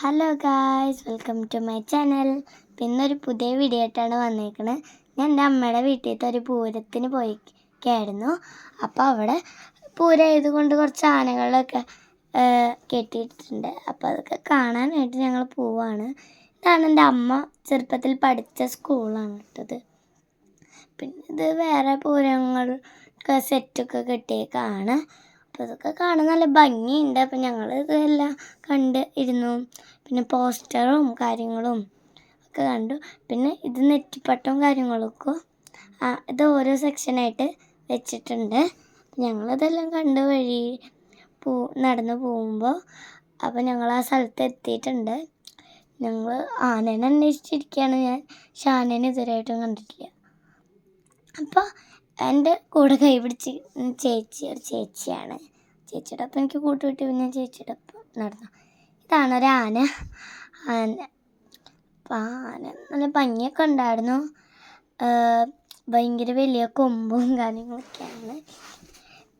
Hello guys welcome to my channel പിന്നെ ഒരു പുതിയ വീഡിയോ ആയിട്ടാണ് വന്നേക്കണത് ഞാൻ എന്റെ അമ്മയുടെ വീട്ടിലത്തെ ഒരു പൂരത്തിന് പോയിക്കായിരുന്നു. അപ്പോൾ അവിടെ പൂരം കൊണ്ട് കുറച്ച് ആനകളൊക്കെ കെട്ടിയിട്ടുണ്ട്. അപ്പോൾ അതൊക്കെ കാണാനായിട്ട് ഞങ്ങൾ പോവാണ്. ഇതാണ് എന്റെ അമ്മ ചെറുപ്പത്തിൽ പഠിച്ച സ്കൂളാണ് ഇട്ടത് പിന്നെ ഇത് വേറെ പൂരങ്ങൾക്ക് സെറ്റൊക്കെ കെട്ടിയേക്കാണ്. അപ്പോൾ ഇതൊക്കെ കാണാൻ നല്ല ഭംഗിയുണ്ട്. അപ്പോൾ ഞങ്ങൾ ഇതെല്ലാം കണ്ട് ഇരുന്നു. പിന്നെ പോസ്റ്ററും കാര്യങ്ങളും ഒക്കെ കണ്ടു. പിന്നെ ഇത് നെറ്റിപ്പട്ടവും കാര്യങ്ങളൊക്കെ ഇത് ഓരോ സെക്ഷനായിട്ട് വെച്ചിട്ടുണ്ട്. ഞങ്ങളിതെല്ലാം കണ്ട് വഴി പോ നടന്ന് പോകുമ്പോൾ അപ്പോൾ ഞങ്ങൾ ആ സ്ഥലത്ത് എത്തിയിട്ടുണ്ട്. ഞങ്ങൾ ആനേനെ അന്വേഷിച്ചിരിക്കുകയാണ് ഞാൻ. ഷാനേനെ ഇതുവരെയായിട്ടും കണ്ടിട്ടില്ല. അപ്പോൾ എന്റെ കൂടെ കൈപിടിച്ച് ചേച്ചി ഒരു ചേച്ചിയാണ്. ചേച്ചിയുടെ ഒപ്പം എനിക്ക് കൂട്ടുകിട്ടി പിന്നെ ചേച്ചിയുടെ ഒപ്പം നടന്നു. ഇതാണ് ഒരു ആന. ആന അപ്പം ആന നല്ല ഭംഗിയൊക്കെ ഉണ്ടായിരുന്നു. ഭയങ്കര വലിയ കൊമ്പും കാര്യങ്ങളൊക്കെയാണ്.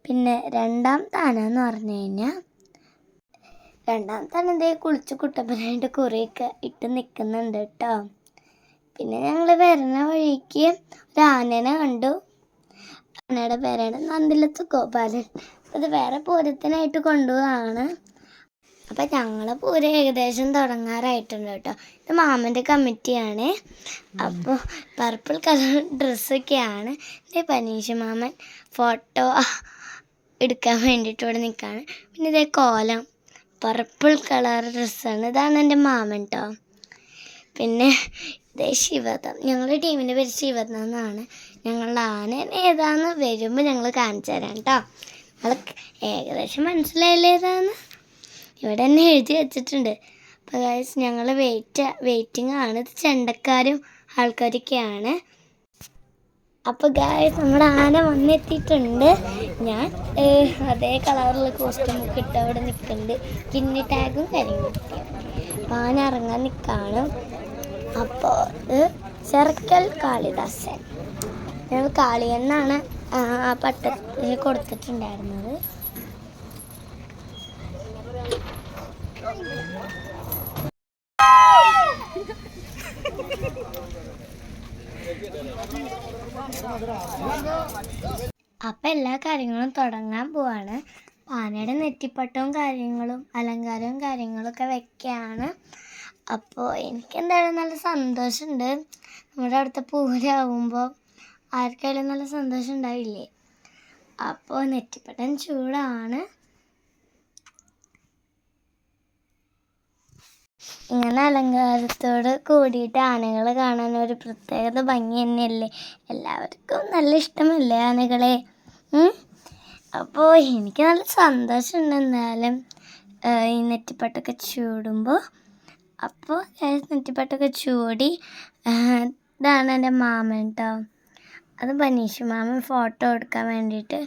പിന്നെ രണ്ടാമത്തെ ആന എന്ന് പറഞ്ഞു കഴിഞ്ഞാൽ രണ്ടാമത്തെ ആന എന്തേ കുളിച്ച് കുട്ടപ്പനായിട്ട് കുറേയൊക്കെ ഇട്ട് നിൽക്കുന്നുണ്ട് കേട്ടോ. പിന്നെ ഞങ്ങൾ വരുന്ന വഴിക്ക് ഒരു ആനേനെ കണ്ടു. ആനയുടെ പേരാണ് നന്ദിലത്ത് ഗോപാലൻ. അത് വേറെ പൂരത്തിനായിട്ട് കൊണ്ടുപോവാണ്. അപ്പം ഞങ്ങളെ പൂരം ഏകദേശം തുടങ്ങാറായിട്ടുണ്ട് കേട്ടോ. ഇത് മാമന്റെ കമ്മിറ്റിയാണ്. അപ്പോൾ പർപ്പിൾ കളർ ഡ്രസ്സൊക്കെയാണ് ഇത് പനീഷ് മാമൻ ഫോട്ടോ എടുക്കാൻ വേണ്ടിയിട്ട് ഇവിടെ നിൽക്കുകയാണ് പിന്നെ ഇതേ കോലം പർപ്പിൾ കളർ ഡ്രസ്സാണ് ഇതാണ് എന്റെ മാമൻ കേട്ടോ പിന്നെ ഇതേ ശിവതം ഞങ്ങളുടെ ടീമിന്റെ പേര് ശിവദം എന്നാണ്. ഞങ്ങളുടെ ആന ഏതാന്ന് വരുമ്പോൾ ഞങ്ങൾ കാണിച്ചു തരാം കേട്ടോ. നിങ്ങൾ ഏകദേശം മനസ്സിലായില്ലേ ഏതാന്ന്? ഇവിടെ തന്നെ എഴുതി വെച്ചിട്ടുണ്ട്. അപ്പോൾ ഗൈസ് ഞങ്ങൾ വെയിറ്റ് വെയിറ്റിംഗ് ആണ്. ഇത് ചെണ്ടക്കാരും ആൾക്കാരൊക്കെയാണ്. അപ്പോൾ ഗായസ് നമ്മുടെ ആന വന്നെത്തിയിട്ടുണ്ട്. ഞാൻ അതേ കളറുള്ള കോസ്റ്റ്യൂം ഒക്കെ ഇട്ട് അവിടെ നിൽക്കുന്നുണ്ട്. കിന്നി ടാഗും കാര്യങ്ങളൊക്കെ അപ്പോൾ ആന ഇറങ്ങാൻ നിൽക്കുകയാണ് അപ്പോൾ ഇത് ചെറുക്കൽ കാളിദാസൻ. ഞങ്ങൾ കാളി എന്നാണ് ആ പട്ട കൊടുത്തിട്ടുണ്ടായിരുന്നത്. അപ്പം എല്ലാ കാര്യങ്ങളും തുടങ്ങാൻ പോവാണ്. പാനയുടെ നെറ്റിപ്പട്ടവും കാര്യങ്ങളും അലങ്കാരവും കാര്യങ്ങളൊക്കെ വെക്കുകയാണ് അപ്പോൾ എനിക്ക് എന്തായാലും നല്ല സന്തോഷമുണ്ട് നമ്മുടെ അടുത്ത പൂരാകുമ്പോൾ ആർക്കായാലും നല്ല സന്തോഷം ഉണ്ടാവില്ലേ അപ്പോൾ നെറ്റിപ്പട്ടൻ ചൂടാണ്. ഇങ്ങനെ അലങ്കാരത്തോട് കൂടിയിട്ട് ആനകൾ കാണാൻ ഒരു പ്രത്യേകത ഭംഗി തന്നെയല്ലേ? എല്ലാവർക്കും നല്ല ഇഷ്ടമല്ലേ ആനകളെ? അപ്പോൾ എനിക്ക് നല്ല സന്തോഷമുണ്ട് എന്നാലും ഈ നെറ്റിപ്പട്ടൊക്കെ ചൂടുമ്പോൾ അപ്പോൾ ഞാൻ നെറ്റിപ്പട്ടൊക്കെ ചൂടി. ഇതാണ് എന്റെ മാമൻ കേട്ടോ അത് ബനീഷ് മാമൻ ഫോട്ടോ എടുക്കാൻ വേണ്ടിയിട്ട്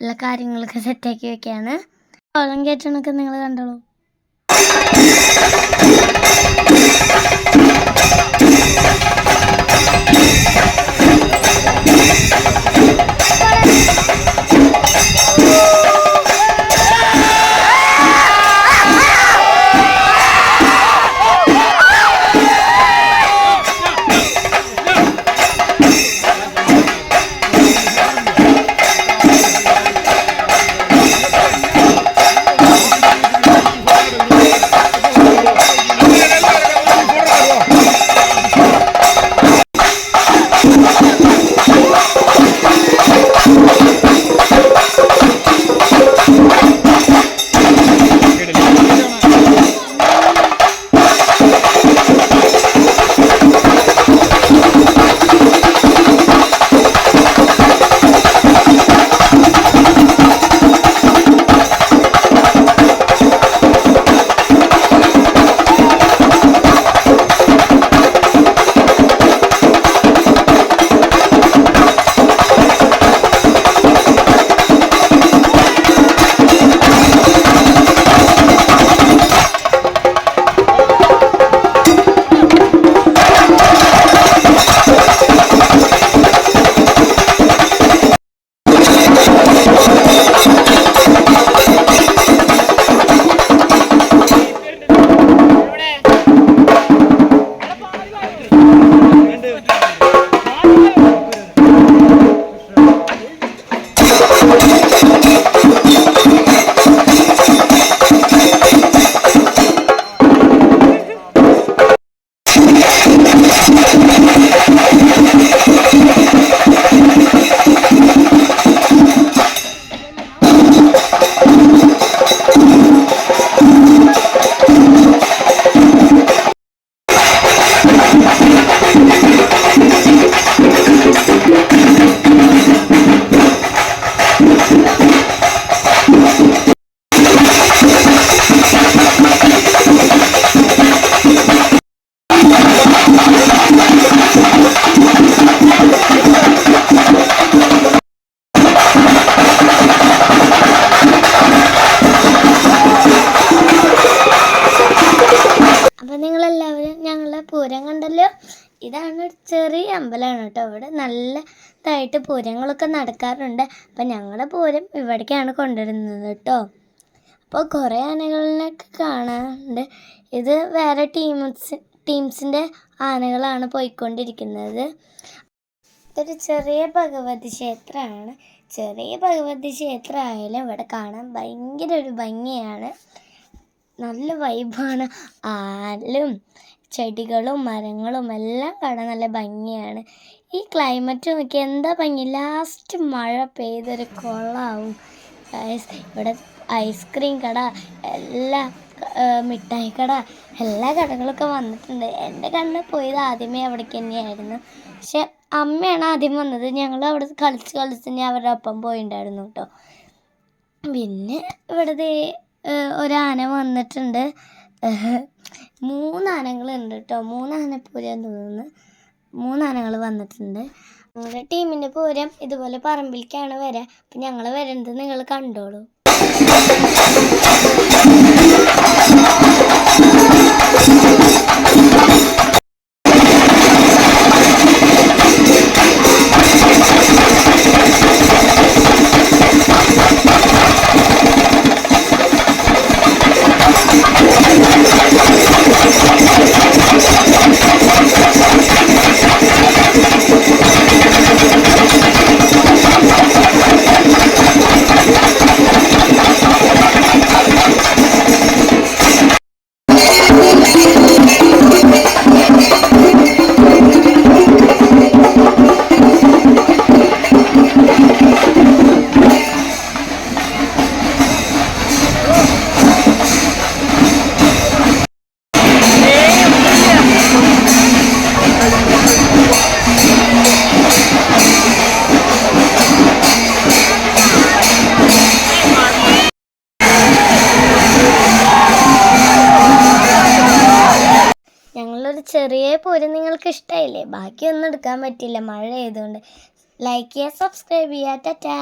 എല്ലാ കാര്യങ്ങളൊക്കെ സെറ്റാക്കി വെക്കുകയാണ് കോളം കയറ്റണൊക്കെ നിങ്ങൾ കണ്ടോളൂ. പൂരം കണ്ടല്ലോ? ഇതാണ് ചെറിയ അമ്പലമാണ് കേട്ടോ. ഇവിടെ നല്ലതായിട്ട് പൂരങ്ങളൊക്കെ നടക്കാറുണ്ട്. അപ്പം ഞങ്ങളുടെ പൂരം ഇവിടേക്കാണ് കൊണ്ടുവരുന്നത് കേട്ടോ. അപ്പോൾ കുറേ ആനകളിനൊക്കെ കാണാറുണ്ട് ഇത് വേറെ ടീംസ് ടീംസിന്റെ ആനകളാണ് പോയിക്കൊണ്ടിരിക്കുന്നത്. ഇതൊരു ചെറിയ ഭഗവതി ക്ഷേത്രമാണ്. ചെറിയ ഭഗവതി ക്ഷേത്രമായാലും ഇവിടെ കാണാൻ ഭയങ്കര ഒരു ഭംഗിയാണ്. നല്ല വൈബാണ് ആലും ചെടികളും മരങ്ങളും എല്ലാം കാണാൻ നല്ല ഭംഗിയാണ്. ഈ ക്ലൈമറ്റ് നോക്കി എന്താ ഭംഗി? ലാസ്റ്റ് മഴ പെയ്തൊരു കൊള്ളാവും. ഇവിടെ ഐസ്ക്രീം കട എല്ലാ മിഠായി കട എല്ലാ കടകളൊക്കെ വന്നിട്ടുണ്ട്. എന്റെ കണ്ണ് പോയത് ആദ്യമേ അവിടേക്ക് തന്നെയായിരുന്നു. പക്ഷെ അമ്മയാണ് ആദ്യം വന്നത്. ഞങ്ങൾ അവിടെ കളിച്ച് കളിച്ച് തന്നെ അവരുടെ ഒപ്പം പോയിണ്ടായിരുന്നു കേട്ടോ പിന്നെ ഇവിടുത്തെ ഒരാന വന്നിട്ടുണ്ട്. മൂന്ന് ആനകളുണ്ട് കേട്ടോ മൂന്ന് പൂരം തോന്നുന്നു. മൂന്ന് ആനകൾ വന്നിട്ടുണ്ട്. നിങ്ങളുടെ ടീമിന്റെ പൂരം ഇതുപോലെ പറമ്പിലേക്കാണ് വരിക അപ്പം ഞങ്ങൾ വരുന്നത് നിങ്ങൾ കണ്ടോളൂ. ചെറിയ പോലും നിങ്ങൾക്ക് ഇഷ്ടമായില്ലേ ബാക്കിയൊന്നും എടുക്കാൻ പറ്റില്ല. മഴ ആയതുകൊണ്ട് ലൈക്ക് ചെയ്യുക സബ്സ്ക്രൈബ് ചെയ്യുക. ടാറ്റാ.